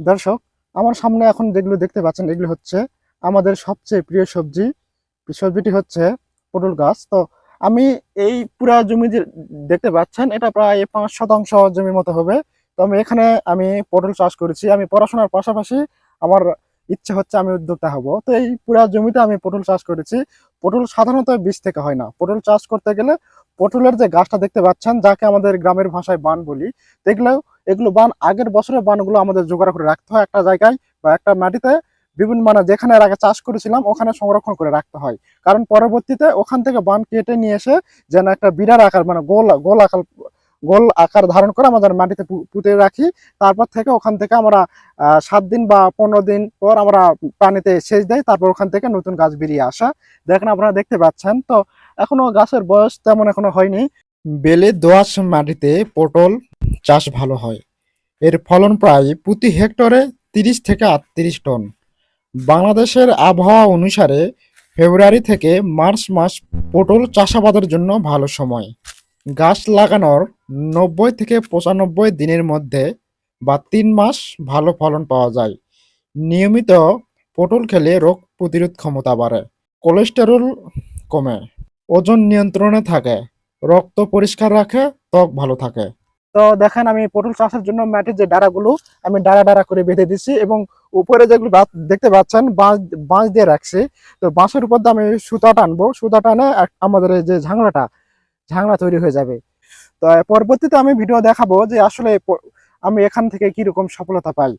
দর্শক, আমার সামনে এখন যেগুলো দেখতে পাচ্ছেন, এগুলো হচ্ছে আমাদের সবচেয়ে প্রিয় সবজি। সবজিটি হচ্ছে পটল গাছ। তো আমি এই পুরা জমি দেখতে পাচ্ছেন, এটা প্রায় পাঁচ শতাংশ জমির মতো হবে। তো আমি এখানে আমি পটল চাষ করেছি। আমি পড়াশোনার পাশাপাশি আমার ইচ্ছে হচ্ছে আমি উদ্যোক্তা হব। তো এই পুরা জমিতে আমি পটল চাষ করেছি। পটল সাধারণত বীজ থেকে হয় না। পটল চাষ করতে গেলে পটলের যে গাছটা দেখতে পাচ্ছেন, যাকে আমাদের গ্রামের ভাষায় বান বলি তো এগুলো বান, আগের বছরের বানগুলো আমাদের জোগাড় করে রাখতে হয় একটা জায়গায় বা একটা মাটিতে। বিভিন্ন মানে যেখানে আগে চাষ করেছিলাম, ওখানে সংরক্ষণ করে রাখতে হয়। কারণ পরবর্তীতে ওখান থেকে বান কেটে নিয়ে এসে যেন একটা বিরাট আকার মানে গোল গোল আকার গোল আকার ধারণ করে আমাদের মাটিতে পুঁতে রাখি। তারপর থেকে ওখান থেকে আমরা সাত দিন বা পনেরো দিন পর আমরা পানিতে সেচ দেই, তারপর ওখান থেকে নতুন গাছ বেরিয়ে আসা। দেখেন আপনারা দেখতে পাচ্ছেন, তো এখনও গাছের বয়স তেমন এখনও হয়নি। বেলে দোআঁশ মাটিতে পটল চাষ ভালো হয়। এর ফলন প্রায় প্রতি হেক্টরে তিরিশ থেকে আটত্রিশ টন। বাংলাদেশের আবহাওয়া অনুসারে ফেব্রুয়ারি থেকে মার্চ মাস পটল চাষাবাদের জন্য ভালো সময়। গাছ লাগানোর নব্বই থেকে পঁচানব্বই দিনের মধ্যে বা তিন মাস ভালো ফলন পাওয়া যায়। নিয়মিত পটল খেলে রোগ প্রতিরোধ ক্ষমতা বাড়ে। কোলেস্টেরল কমে। ওজন নিয়ন্ত্রণে থাকে। রক্ত পরিষ্কার রাখে, ত্বক ভালো থাকে। তো দেখেন আমি পটল চাষের জন্য মাটির যে ডাড়াগুলো আমি ডাড়া ডাড়া করে বেঁধে দিচ্ছি এবং উপরে যেগুলো দেখতে পাচ্ছেন বাঁশ বাঁশ দিয়ে রাখছি। তো বাঁশের উপর দিয়ে আমি সুতা টানবো সুতা টানে আমাদের যে ঝাংলাটা, ঝাংলা তৈরি হয়ে যাবে। তো পরবর্তীতে আমি ভিডিও দেখাবো যে আসলে আমি এখান থেকে কি রকম সফলতা পাই।